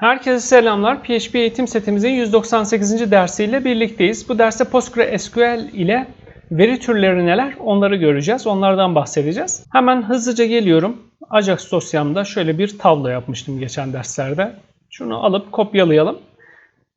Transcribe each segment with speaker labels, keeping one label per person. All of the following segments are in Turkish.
Speaker 1: Herkese selamlar. PHP eğitim setimizin 198. dersiyle birlikteyiz. Bu derste PostgreSQL ile veri türleri neler onları göreceğiz. Onlardan bahsedeceğiz. Hemen hızlıca geliyorum. Ajax dosyamda şöyle bir tablo yapmıştım geçen derslerde. Şunu alıp kopyalayalım.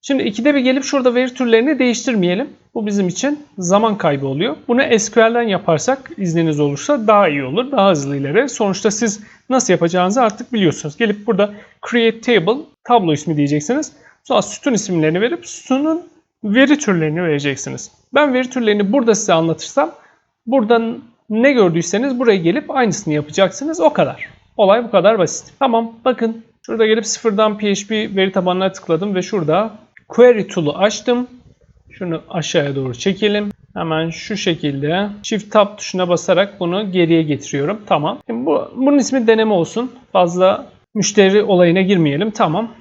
Speaker 1: Şimdi ikide bir gelip şurada veri türlerini değiştirmeyelim. Bu bizim için zaman kaybı oluyor. Bunu SQL'den yaparsak izniniz olursa daha iyi olur. Daha hızlı ileri. Sonuçta siz nasıl yapacağınızı artık biliyorsunuz. Gelip burada create table tablo ismi diyeceksiniz. Sonra sütun isimlerini verip sütunun veri türlerini vereceksiniz. Ben veri türlerini burada size anlatırsam buradan ne gördüyseniz buraya gelip aynısını yapacaksınız. O kadar. Olay bu kadar basit. Tamam bakın şurada gelip sıfırdan PHP veri tabanına tıkladım ve şurada query tool'u açtım. Şunu aşağıya doğru çekelim. Hemen şu şekilde Shift Tab tuşuna basarak bunu geriye getiriyorum. Tamam. Şimdi bu, bunun ismi deneme olsun. Fazla müşteri olayına girmeyelim. Tamam.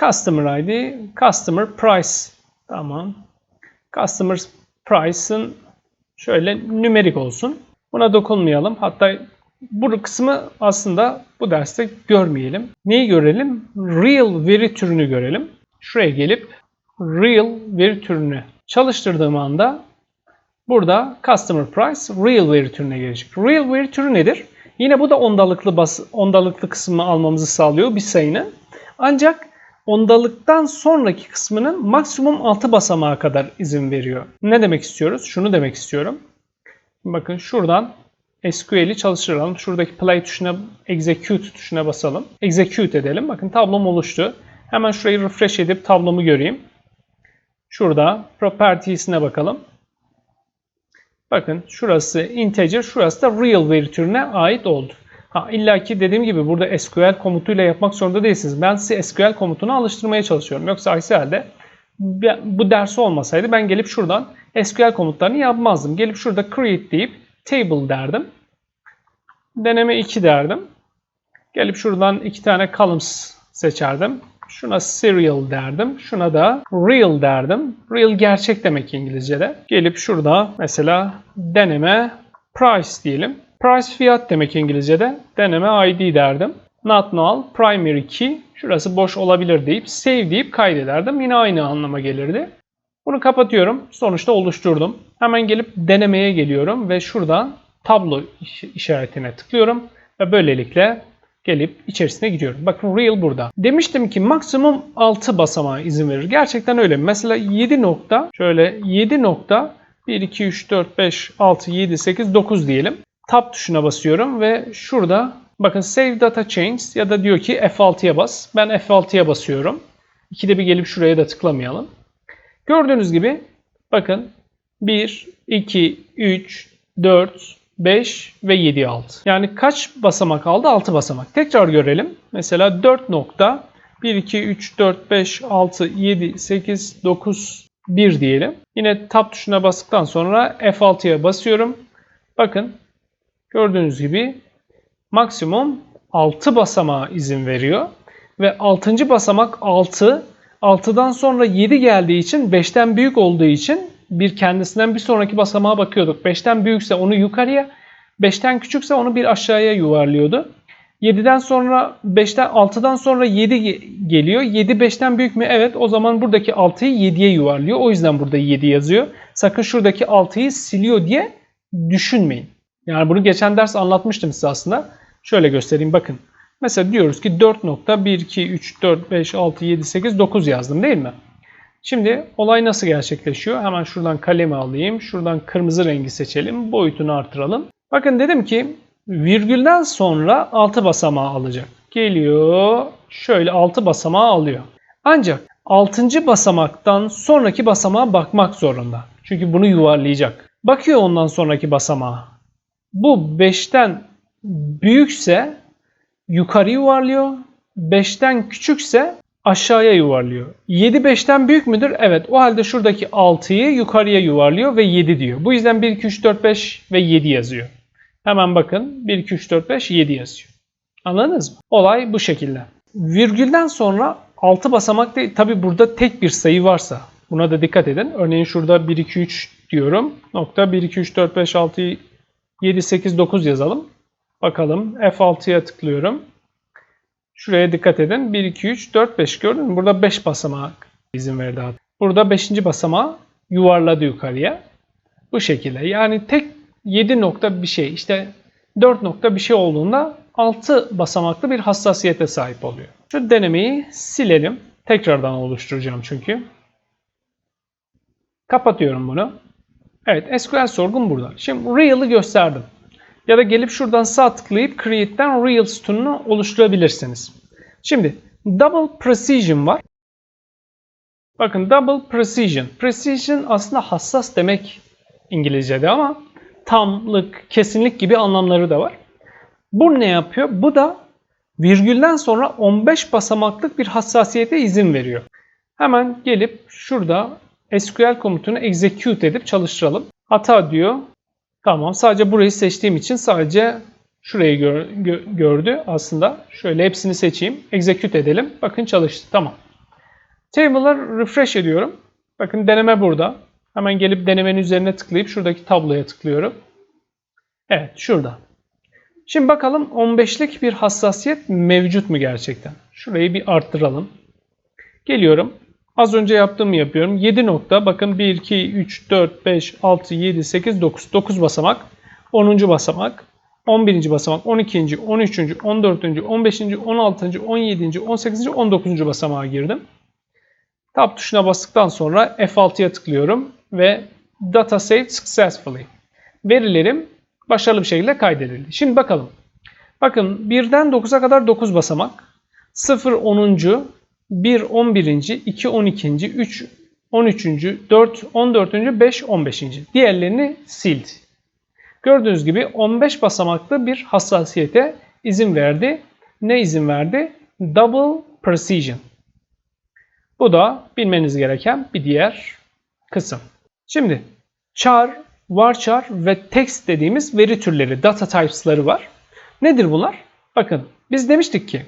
Speaker 1: Customer ID, Customer Price. Tamam. Customer Price'ın şöyle nümerik olsun. Buna dokunmayalım. Hatta bu kısmı aslında bu derste görmeyelim. Neyi görelim? Real veri türünü görelim. Şuraya gelip real veri türünü çalıştırdığım anda burada customer price real veri türüne gelecek. Real veri türü nedir? Yine bu da ondalıklı bas ondalıklı kısmını almamızı sağlıyor bir sayının. Ancak ondalıktan sonraki kısmının maksimum 6 basamağa kadar izin veriyor. Ne demek istiyoruz? Şunu demek istiyorum. Bakın şuradan SQL'i çalıştıralım. Şuradaki play tuşuna, execute tuşuna basalım. Execute edelim. Bakın tablom oluştu. Hemen şurayı refresh edip tablomu göreyim. Şurada properties'ine bakalım. Bakın şurası integer, şurası da real veri türüne ait oldu. Ha illa ki dediğim gibi burada SQL komutuyla yapmak zorunda değilsiniz. Ben size SQL komutunu alıştırmaya çalışıyorum. Yoksa aksi halde bu ders olmasaydı ben gelip şuradan SQL komutlarını yapmazdım. Gelip şurada create deyip table derdim. Deneme 2 derdim. Gelip şuradan iki tane columns seçerdim. Şuna serial derdim. Şuna da real derdim. Real gerçek demek İngilizce'de. Gelip şurada mesela deneme price diyelim. Price fiyat demek İngilizce'de. Deneme ID derdim. Not null primary key. Şurası boş olabilir deyip save deyip kaydederdim. Yine aynı anlama gelirdi. Bunu kapatıyorum. Sonuçta oluşturdum. Hemen gelip denemeye geliyorum ve şuradan tablo işaretine tıklıyorum ve böylelikle gelip içerisine gidiyorum. Bakın real burada. Demiştim ki maksimum 6 basamağa izin verir. Gerçekten öyle. Mesela 7 nokta şöyle 7 nokta 1, 2, 3, 4, 5, 6, 7, 8, 9 diyelim. Tab tuşuna basıyorum ve şurada bakın Save Data Change ya da diyor ki F6'ya bas. Ben F6'ya basıyorum. İkide bir gelip şuraya da tıklamayalım. Gördüğünüz gibi bakın 1, 2, 3, 4, 5 ve 7 aldı. Yani kaç basamak aldı? 6 basamak. Tekrar görelim. Mesela 4 nokta 1, 2, 3, 4, 5, 6, 7, 8, 9, 1 diyelim. Yine tab tuşuna bastıktan sonra F6'ya basıyorum. Bakın gördüğünüz gibi maksimum 6 basamağa izin veriyor. Ve 6. basamak 6. 6'dan sonra 7 geldiği için 5'ten büyük olduğu için bir kendisinden bir sonraki basamağa bakıyorduk. 5'ten büyükse onu yukarıya, 5'ten küçükse onu bir aşağıya yuvarlıyordu. 7'den sonra 5'ten 6'dan sonra 7 geliyor. 7 5'ten büyük mü? Evet. O zaman buradaki 6'yı 7'ye yuvarlıyor. O yüzden burada 7 yazıyor. Sakın şuradaki 6'yı siliyor diye düşünmeyin. Yani bunu geçen ders anlatmıştım size aslında. Şöyle göstereyim bakın. Mesela diyoruz ki 4 nokta 1, 2, 3, 4, 5, 6, 7, 8, 9 yazdım değil mi? Şimdi olay nasıl gerçekleşiyor? Hemen şuradan kalemi alayım. Şuradan kırmızı rengi seçelim. Boyutunu artıralım. Bakın dedim ki virgülden sonra 6 basamağı alacak. Geliyor. Şöyle 6 basamağı alıyor. Ancak 6. basamaktan sonraki basamağa bakmak zorunda. Çünkü bunu yuvarlayacak. Bakıyor ondan sonraki basamağa. Bu 5'ten büyükse yukarı yuvarlıyor. 5'ten küçükse aşağıya yuvarlıyor. 7 5'ten büyük müdür? Evet. O halde şuradaki 6'yı yukarıya yuvarlıyor ve 7 diyor. Bu yüzden 1, 2, 3, 4, 5 ve 7 yazıyor. Hemen bakın 1, 2, 3, 4, 5, 7 yazıyor. Anladınız mı? Olay bu şekilde. Virgülden sonra 6 basamak değil. Tabi burada tek bir sayı varsa buna da dikkat edin. Örneğin şurada 1, 2, 3 diyorum. Nokta 1, 2, 3, 4, 5, 6, 7, 8, 9 yazalım. Bakalım F6'ya tıklıyorum. Şuraya dikkat edin. 1, 2, 3, 4, 5 gördün mü? Burada 5 basamak izin verdi abi. Burada 5. basamağı yuvarladı yukarıya. Bu şekilde. Yani tek 7 nokta bir şey işte 4 nokta bir şey olduğunda 6 basamaklı bir hassasiyete sahip oluyor. Şu denemeyi silelim. Tekrardan oluşturacağım çünkü. Kapatıyorum bunu. Evet SQL sorgum burada. Şimdi Real'ı gösterdim. Ya da gelip şuradan sağ tıklayıp Create'den Real sütununu oluşturabilirsiniz. Şimdi Double Precision var. Bakın Double Precision. Precision aslında hassas demek İngilizce'de ama tamlık, kesinlik gibi anlamları da var. Bu ne yapıyor? Bu da virgülden sonra 15 basamaklık bir hassasiyete izin veriyor. Hemen gelip şurada SQL komutunu execute edip çalıştıralım. Hata diyor. Tamam sadece burayı seçtiğim için sadece şurayı gör, gö- gördü aslında. Şöyle hepsini seçeyim. Execute edelim. Bakın çalıştı. Tamam. Table'ı refresh ediyorum. Bakın deneme burada. Hemen gelip denemenin üzerine tıklayıp şuradaki tabloya tıklıyorum. Evet şurada. Şimdi bakalım 15'lik bir hassasiyet mevcut mu gerçekten? Şurayı bir arttıralım. Geliyorum. Az önce yaptığımı yapıyorum. 7 nokta. Bakın 1, 2, 3, 4, 5, 6, 7, 8, 9. 9 basamak. 10. basamak. 11. basamak. 12. 13. 14. 15. 16. 17. 18. 19. basamağa girdim. Tab tuşuna bastıktan sonra F6'ya tıklıyorum ve Data Saved Successfully. Verilerim başarılı bir şekilde kaydedildi. Şimdi bakalım. Bakın 1'den 9'a kadar 9 basamak. 0 10. 1 11. 2 12. 3 13. 4 14. 5 15. Diğerlerini sildi. Gördüğünüz gibi 15 basamaklı bir hassasiyete izin verdi. Ne izin verdi? Double Precision. Bu da bilmeniz gereken bir diğer kısım. Şimdi char, varchar ve text dediğimiz veri türleri, data types'ları var. Nedir bunlar? Bakın biz demiştik ki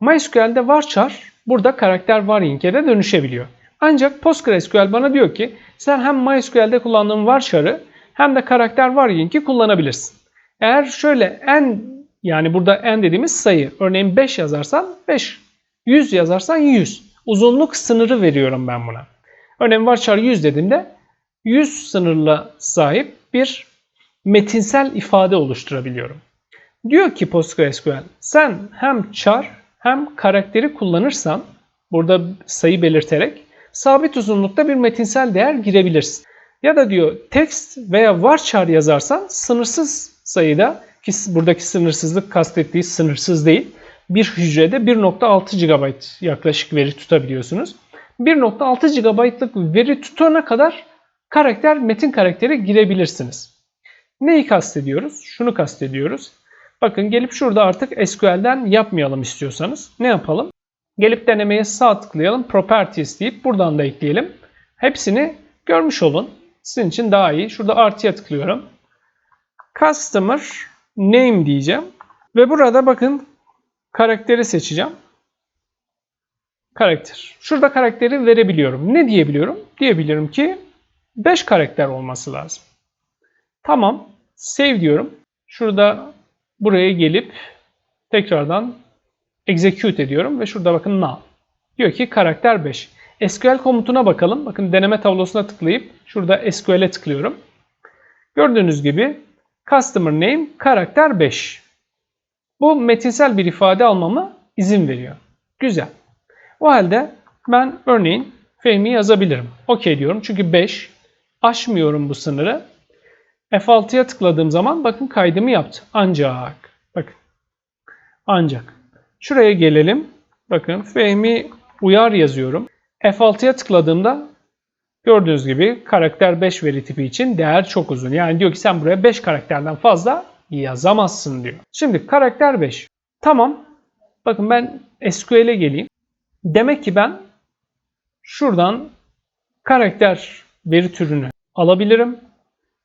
Speaker 1: MySQL'de varchar burada karakter varying'e dönüşebiliyor. Ancak PostgreSQL bana diyor ki sen hem MySQL'de kullandığın varchar'ı hem de karakter varying'i kullanabilirsin. Eğer şöyle n yani burada n dediğimiz sayı örneğin 5 yazarsan 5, 100 yazarsan 100 uzunluk sınırı veriyorum ben buna. Örneğin varchar 100 dediğimde 100 sınırla sahip bir metinsel ifade oluşturabiliyorum. Diyor ki PostgreSQL sen hem char hem karakteri kullanırsan burada sayı belirterek sabit uzunlukta bir metinsel değer girebilirsin. Ya da diyor text veya varchar yazarsan sınırsız sayıda ki buradaki sınırsızlık kastettiği sınırsız değil bir hücrede 1.6 GB yaklaşık veri tutabiliyorsunuz. 1.6 GB'lık veri tutana kadar karakter, metin karakteri girebilirsiniz. Neyi kastediyoruz? Şunu kastediyoruz. Bakın gelip şurada artık SQL'den yapmayalım istiyorsanız. Ne yapalım? Gelip denemeye sağ tıklayalım. Properties deyip buradan da ekleyelim. Hepsini görmüş olun. Sizin için daha iyi. Şurada artıya tıklıyorum. Customer name diyeceğim. Ve burada bakın karakteri seçeceğim. Karakter. Şurada karakteri verebiliyorum. Ne diyebiliyorum? Diyebiliyorum ki 5 karakter olması lazım. Tamam. Save diyorum. Şurada buraya gelip tekrardan execute ediyorum ve şurada bakın now. Diyor ki karakter 5. SQL komutuna bakalım. Bakın deneme tablosuna tıklayıp şurada SQL'e tıklıyorum. Gördüğünüz gibi customer name karakter 5. Bu metinsel bir ifade almama izin veriyor. Güzel. O halde ben örneğin Fehmi yazabilirim. OK diyorum çünkü 5. Aşmıyorum bu sınırı. F6'ya tıkladığım zaman bakın kaydımı yaptı. Ancak bakın ancak şuraya gelelim. Bakın Fehmi uyar yazıyorum. F6'ya tıkladığımda gördüğünüz gibi karakter 5 veri tipi için değer çok uzun. Yani diyor ki sen buraya 5 karakterden fazla yazamazsın diyor. Şimdi karakter 5. Tamam. Bakın ben SQL'e geleyim. Demek ki ben şuradan karakter veri türünü alabilirim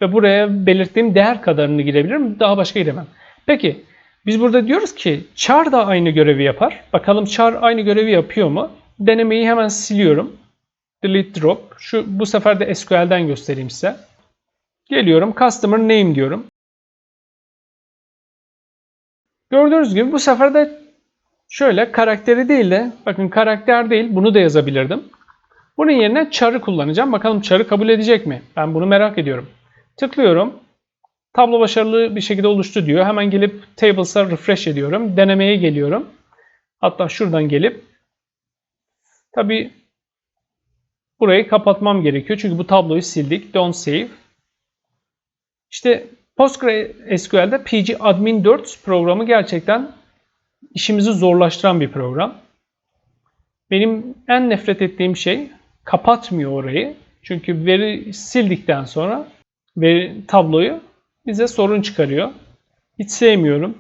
Speaker 1: ve buraya belirttiğim değer kadarını girebilirim. Daha başka giremem. Peki biz burada diyoruz ki char da aynı görevi yapar. Bakalım char aynı görevi yapıyor mu? Denemeyi hemen siliyorum. Delete drop. Şu bu sefer de SQL'den göstereyim size. Geliyorum customer name diyorum. Gördüğünüz gibi bu sefer de şöyle karakteri değil de bakın karakter değil bunu da yazabilirdim. Bunun yerine char'ı kullanacağım. Bakalım char'ı kabul edecek mi? Ben bunu merak ediyorum. Tıklıyorum. Tablo başarılı bir şekilde oluştu diyor. Hemen gelip tables'a refresh ediyorum. Denemeye geliyorum. Hatta şuradan gelip tabi burayı kapatmam gerekiyor. Çünkü bu tabloyu sildik. Don't save. İşte PostgreSQL'de pgadmin 4 programı gerçekten işimizi zorlaştıran bir program. Benim en nefret ettiğim şey kapatmıyor orayı. Çünkü veri sildikten sonra veri tabloyu bize sorun çıkarıyor. Hiç sevmiyorum.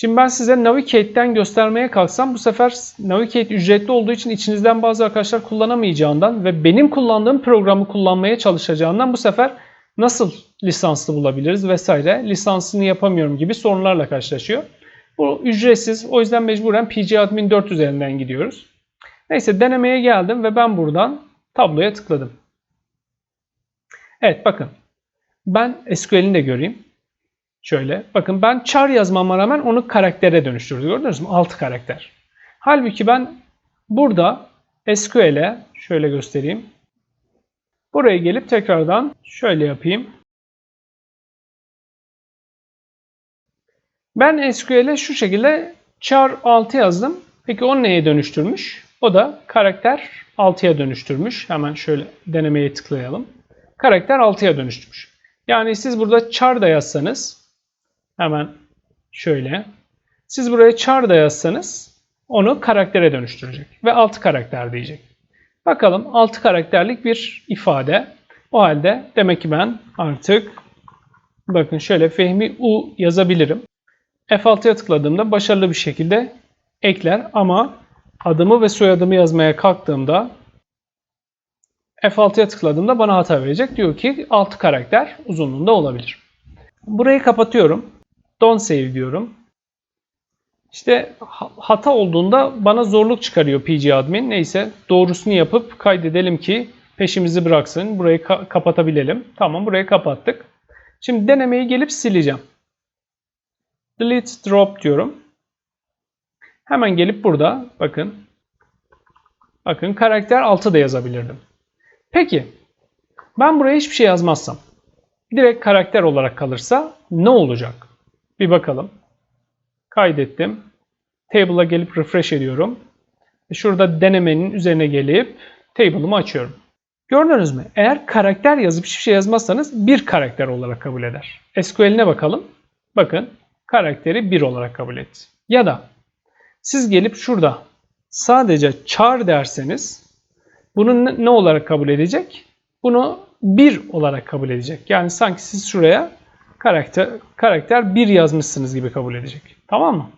Speaker 1: Şimdi ben size Navigate'den göstermeye kalksam bu sefer Navigate ücretli olduğu için içinizden bazı arkadaşlar kullanamayacağından ve benim kullandığım programı kullanmaya çalışacağından bu sefer nasıl lisanslı bulabiliriz vesaire lisansını yapamıyorum gibi sorunlarla karşılaşıyor. Bu ücretsiz o yüzden mecburen pgadmin 4 üzerinden gidiyoruz. Neyse denemeye geldim ve ben buradan tabloya tıkladım. Evet bakın ben SQL'ini de göreyim. Şöyle bakın ben char yazmama rağmen onu karaktere dönüştürdü. Gördünüz mü? 6 karakter. Halbuki ben burada SQL'e şöyle göstereyim. Buraya gelip tekrardan şöyle yapayım. Ben SQL'e şu şekilde char 6 yazdım. Peki o neye dönüştürmüş? O da karakter 6'ya dönüştürmüş. Hemen şöyle denemeye tıklayalım. Karakter 6'ya dönüştürmüş. Yani siz burada char da yazsanız hemen şöyle siz buraya char da yazsanız onu karaktere dönüştürecek ve 6 karakter diyecek. Bakalım 6 karakterlik bir ifade. O halde demek ki ben artık bakın şöyle Fehmi U yazabilirim. F6'ya tıkladığımda başarılı bir şekilde ekler ama adımı ve soyadımı yazmaya kalktığımda F6'ya tıkladığımda bana hata verecek. Diyor ki 6 karakter uzunluğunda olabilir. Burayı kapatıyorum. Don't save diyorum. İşte hata olduğunda bana zorluk çıkarıyor pgadmin. Neyse doğrusunu yapıp kaydedelim ki peşimizi bıraksın. Burayı ka- kapatabilelim. Tamam burayı kapattık. Şimdi denemeyi gelip sileceğim. Delete drop diyorum. Hemen gelip burada bakın. Bakın karakter 6 da yazabilirdim. Peki ben buraya hiçbir şey yazmazsam direkt karakter olarak kalırsa ne olacak? Bir bakalım. Kaydettim. Table'a gelip refresh ediyorum. Şurada denemenin üzerine gelip table'ımı açıyorum. Gördünüz mü? Eğer karakter yazıp hiçbir şey yazmazsanız bir karakter olarak kabul eder. SQL'ine bakalım. Bakın karakteri 1 olarak kabul etti. Ya da siz gelip şurada sadece char derseniz bunu ne olarak kabul edecek? Bunu 1 olarak kabul edecek. Yani sanki siz şuraya karakter karakter 1 yazmışsınız gibi kabul edecek. Tamam mı?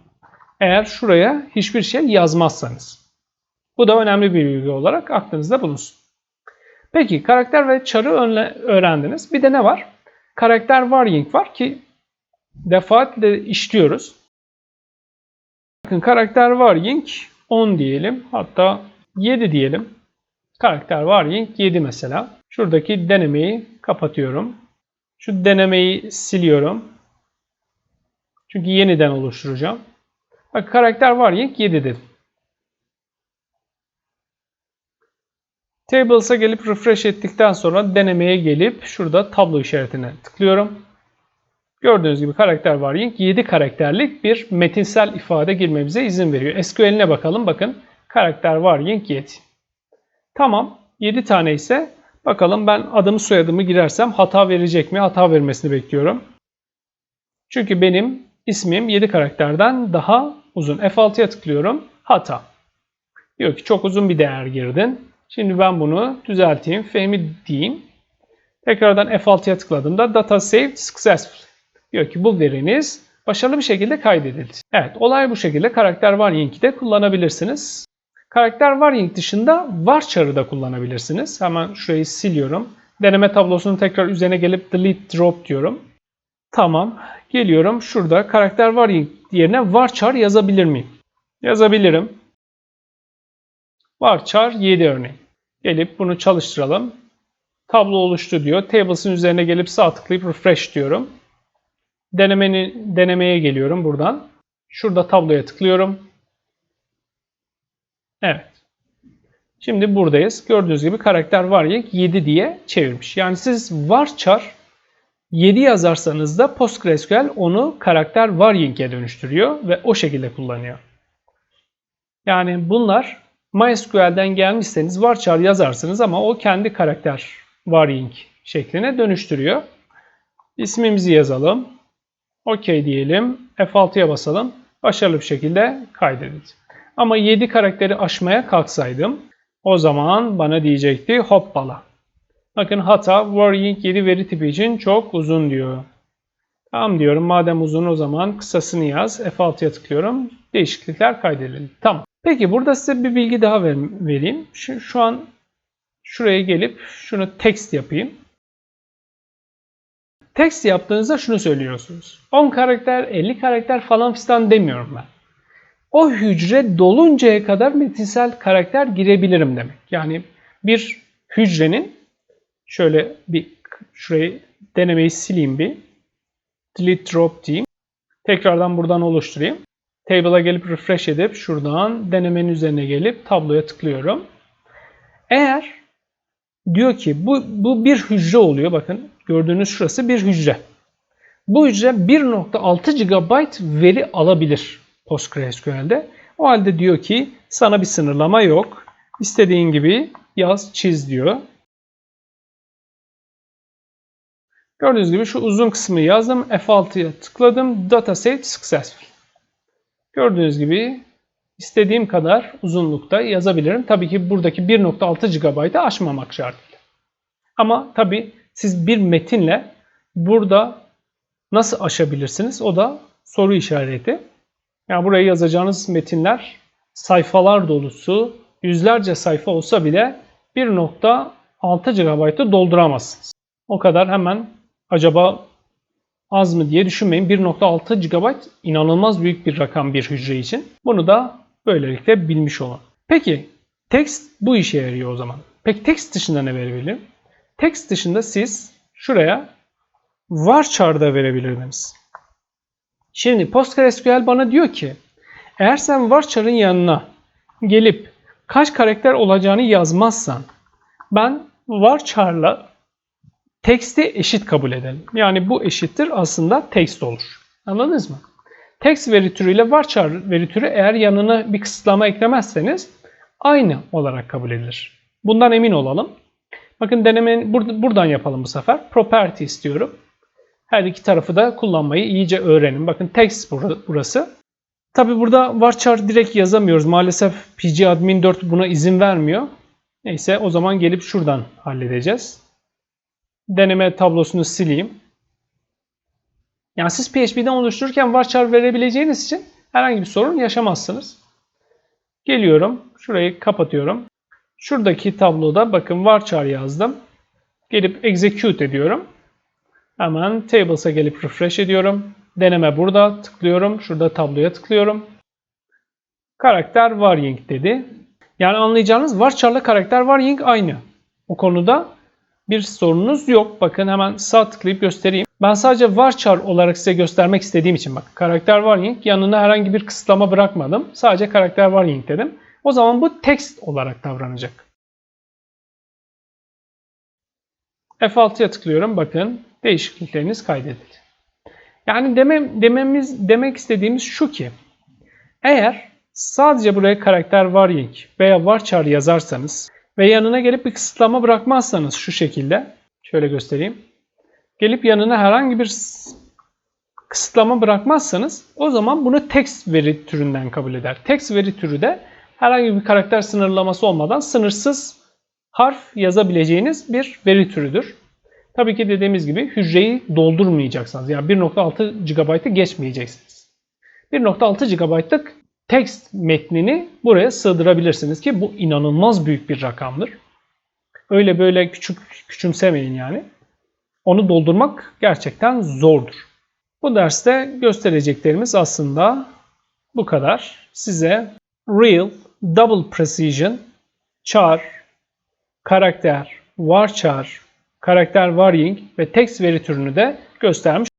Speaker 1: Eğer şuraya hiçbir şey yazmazsanız. Bu da önemli bir bilgi olarak aklınızda bulunsun. Peki karakter ve char'ı öğrendiniz. Bir de ne var? Karakter varying var ki defaatle işliyoruz. Bakın karakter varying 10 diyelim. Hatta 7 diyelim. Karakter varying 7 mesela. Şuradaki denemeyi kapatıyorum. Şu denemeyi siliyorum. Çünkü yeniden oluşturacağım. Bak karakter varying 7 dedim. Tables'a gelip refresh ettikten sonra denemeye gelip şurada tablo işaretine tıklıyorum. Gördüğünüz gibi karakter varying 7 karakterlik bir metinsel ifade girmemize izin veriyor. SQL'ine bakalım. Bakın karakter varying 7. Tamam. 7 tane ise bakalım ben adımı soyadımı girersem hata verecek mi? Hata vermesini bekliyorum. Çünkü benim ismim 7 karakterden daha uzun. F6'ya tıklıyorum. Hata. Diyor ki çok uzun bir değer girdin. Şimdi ben bunu düzelteyim. Fehmi diyeyim. Tekrardan F6'ya tıkladığımda data saved successfully. Diyor ki bu veriniz başarılı bir şekilde kaydedildi. Evet olay bu şekilde karakter varying'i de kullanabilirsiniz. Karakter varying dışında varchar'ı da kullanabilirsiniz. Hemen şurayı siliyorum. Deneme tablosunun tekrar üzerine gelip delete drop diyorum. Tamam. Geliyorum. Şurada karakter varying yerine varchar yazabilir miyim? Yazabilirim. Varchar 7 örneğin. Gelip bunu çalıştıralım. Tablo oluştu diyor. Tables'ın üzerine gelip sağ tıklayıp refresh diyorum. Denemeni, denemeye geliyorum buradan. Şurada tabloya tıklıyorum. Evet. Şimdi buradayız. Gördüğünüz gibi karakter varyak 7 diye çevirmiş. Yani siz varchar 7 yazarsanız da PostgreSQL onu karakter varying'e dönüştürüyor ve o şekilde kullanıyor. Yani bunlar MySQL'den gelmişseniz varchar yazarsınız ama o kendi karakter varying şekline dönüştürüyor. İsmimizi yazalım. OK diyelim. F6'ya basalım. Başarılı bir şekilde kaydedildi. Ama 7 karakteri aşmaya kalksaydım o zaman bana diyecekti hoppala. Bakın hata worrying 7 veri tipi için çok uzun diyor. Tamam diyorum madem uzun o zaman kısasını yaz. F6'ya tıklıyorum. Değişiklikler kaydedildi. Tamam. Peki burada size bir bilgi daha ver, vereyim. Şu, şu an şuraya gelip şunu text yapayım. Text yaptığınızda şunu söylüyorsunuz. 10 karakter, 50 karakter falan fistan demiyorum ben. O hücre doluncaya kadar metinsel karakter girebilirim demek. Yani bir hücrenin şöyle bir şurayı denemeyi sileyim bir. Delete drop diyeyim. Tekrardan buradan oluşturayım. Table'a gelip refresh edip şuradan denemenin üzerine gelip tabloya tıklıyorum. Eğer diyor ki bu, bu bir hücre oluyor. Bakın gördüğünüz şurası bir hücre. Bu hücre 1.6 GB veri alabilir PostgreSQL'de. O halde diyor ki sana bir sınırlama yok. İstediğin gibi yaz, çiz diyor. Gördüğünüz gibi şu uzun kısmı yazdım. F6'ya tıkladım. Dataset successful. Gördüğünüz gibi istediğim kadar uzunlukta yazabilirim. Tabii ki buradaki 1.6 GB'ı aşmamak şartıyla. Ama tabii siz bir metinle burada nasıl aşabilirsiniz? O da soru işareti. Yani buraya yazacağınız metinler sayfalar dolusu, yüzlerce sayfa olsa bile 1.6 GB'ı dolduramazsınız. O kadar hemen acaba az mı diye düşünmeyin. 1.6 GB inanılmaz büyük bir rakam bir hücre için. Bunu da böylelikle bilmiş olun. Peki text bu işe yarıyor o zaman. Peki text dışında ne verebilirim? Text dışında siz şuraya varchar da verebilirdiniz. Şimdi PostgreSQL bana diyor ki eğer sen varchar'ın yanına gelip kaç karakter olacağını yazmazsan ben varchar'la text'i eşit kabul edelim. Yani bu eşittir aslında text olur. Anladınız mı? Text veri türüyle varchar veri türü eğer yanına bir kısıtlama eklemezseniz aynı olarak kabul edilir. Bundan emin olalım. Bakın denemenin bur buradan yapalım bu sefer. Property istiyorum. Her iki tarafı da kullanmayı iyice öğrenin. Bakın text burası. Tabi burada varchar direkt yazamıyoruz. Maalesef pgadmin 4 buna izin vermiyor. Neyse o zaman gelip şuradan halledeceğiz. Deneme tablosunu sileyim. Yani siz PHP'den oluştururken varchar verebileceğiniz için herhangi bir sorun yaşamazsınız. Geliyorum. Şurayı kapatıyorum. Şuradaki tabloda bakın varchar yazdım. Gelip execute ediyorum. Hemen tables'a gelip refresh ediyorum. Deneme burada tıklıyorum. Şurada tabloya tıklıyorum. Karakter varying dedi. Yani anlayacağınız varchar'la karakter varying aynı. O konuda bir sorunuz yok. Bakın hemen sağ tıklayıp göstereyim. Ben sadece varchar olarak size göstermek istediğim için bak karakter varying yanına herhangi bir kısıtlama bırakmadım. Sadece karakter varying dedim. O zaman bu text olarak davranacak. F6'ya tıklıyorum. Bakın değişiklikleriniz kaydedildi. Yani demem, dememiz, demek istediğimiz şu ki eğer sadece buraya karakter varying veya varchar yazarsanız ve yanına gelip bir kısıtlama bırakmazsanız şu şekilde şöyle göstereyim. Gelip yanına herhangi bir kısıtlama bırakmazsanız o zaman bunu text veri türünden kabul eder. Text veri türü de herhangi bir karakter sınırlaması olmadan sınırsız harf yazabileceğiniz bir veri türüdür. Tabii ki dediğimiz gibi hücreyi doldurmayacaksınız. Yani 1.6 GB'ı geçmeyeceksiniz. 1.6 GB'lık text metnini buraya sığdırabilirsiniz ki bu inanılmaz büyük bir rakamdır. Öyle böyle küçük küçümsemeyin yani. Onu doldurmak gerçekten zordur. Bu derste göstereceklerimiz aslında bu kadar. Size real, double precision, char, karakter, varchar, karakter varying ve text veri türünü de göstermiş